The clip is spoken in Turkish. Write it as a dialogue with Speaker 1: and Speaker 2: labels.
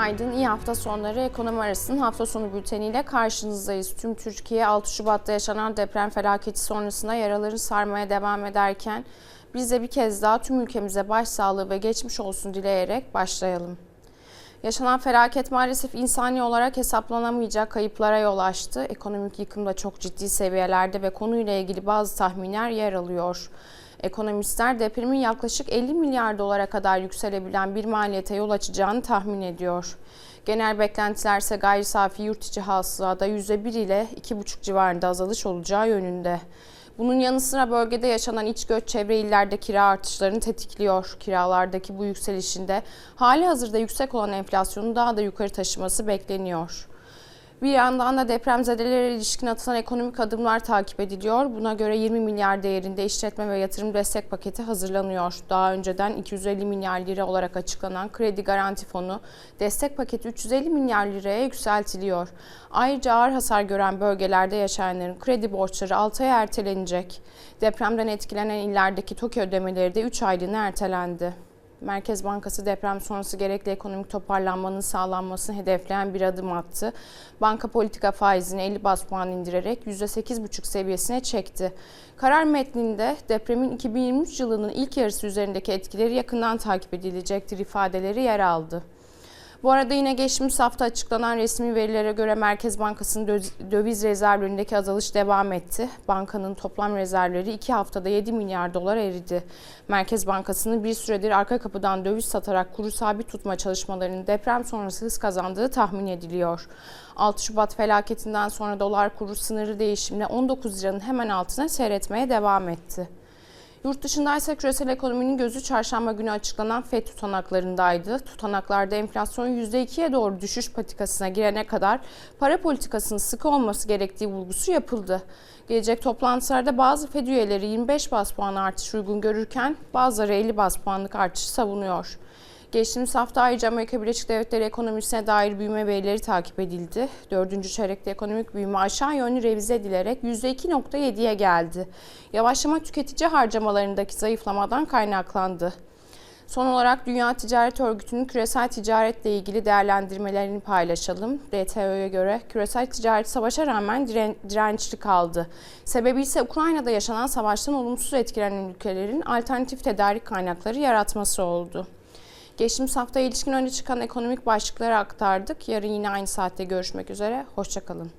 Speaker 1: Günaydın, iyi hafta sonları. Ekonomi arasının hafta sonu bülteniyle karşınızdayız. Tüm Türkiye 6 Şubat'ta yaşanan deprem felaketi sonrasında yaraları sarmaya devam ederken biz de bir kez daha tüm ülkemize başsağlığı ve geçmiş olsun dileyerek başlayalım. Yaşanan felaket maalesef insani olarak hesaplanamayacak kayıplara yol açtı. Ekonomik yıkım da çok ciddi seviyelerde ve konuyla ilgili bazı tahminler yer alıyor. Ekonomistler depremin yaklaşık 50 milyar dolara kadar yükselebilen bir maliyete yol açacağını tahmin ediyor. Genel beklentiler ise gayri safi yurt içi hasılada %1 ile 2,5 civarında azalış olacağı yönünde. Bunun yanı sıra bölgede yaşanan iç göç çevre illerde kira artışlarını tetikliyor. Kiralardaki bu yükselişinde hali hazırda yüksek olan enflasyonu daha da yukarı taşıması bekleniyor. Bir yandan da depremzedelere ilişkin atılan ekonomik adımlar takip ediliyor. Buna göre 20 milyar değerinde işletme ve yatırım destek paketi hazırlanıyor. Daha önceden 250 milyar lira olarak açıklanan kredi garanti fonu destek paketi 350 milyar liraya yükseltiliyor. Ayrıca ağır hasar gören bölgelerde yaşayanların kredi borçları 6 aya ertelenecek. Depremden etkilenen illerdeki TOKİ ödemeleri de 3 aylığına ertelendi. Merkez Bankası deprem sonrası gerekli ekonomik toparlanmanın sağlanmasını hedefleyen bir adım attı. Banka politika faizini 50 bas puan indirerek %8,5 seviyesine çekti. Karar metninde depremin 2023 yılının ilk yarısı üzerindeki etkileri yakından takip edilecektir ifadeleri yer aldı. Bu arada yine geçtiğimiz hafta açıklanan resmi verilere göre Merkez Bankası'nın döviz rezervlerindeki azalış devam etti. Bankanın toplam rezervleri 2 haftada 7 milyar dolar eridi. Merkez Bankası'nın bir süredir arka kapıdan döviz satarak kuru sabit tutma çalışmalarının deprem sonrası hız kazandığı tahmin ediliyor. 6 Şubat felaketinden sonra dolar kuru sınırı değişimle 19 liranın hemen altına seyretmeye devam etti. Yurt dışındaysa küresel ekonominin gözü çarşamba günü açıklanan FED tutanaklarındaydı. Tutanaklarda enflasyon %2'ye doğru düşüş patikasına girene kadar para politikasının sıkı olması gerektiği vurgusu yapıldı. Gelecek toplantılarda bazı FED üyeleri 25 bas puan artış uygun görürken bazıları 50 bas puanlık artışı savunuyor. Geçtiğimiz hafta ayrıca Amerika Birleşik Devletleri ekonomisine dair büyüme verileri takip edildi. Dördüncü çeyrekte ekonomik büyüme aşağı yönlü revize edilerek %2.7'ye geldi. Yavaşlama tüketici harcamalarındaki zayıflamadan kaynaklandı. Son olarak Dünya Ticaret Örgütü'nün küresel ticaretle ilgili değerlendirmelerini paylaşalım. DTO'ya göre küresel ticaret savaşa rağmen diren, dirençli kaldı. Sebebi ise Ukrayna'da yaşanan savaştan olumsuz etkilenen ülkelerin alternatif tedarik kaynakları yaratması oldu. Geçtiğimiz hafta ilişkin öne çıkan ekonomik başlıkları aktardık. Yarın yine aynı saatte görüşmek üzere. Hoşçakalın.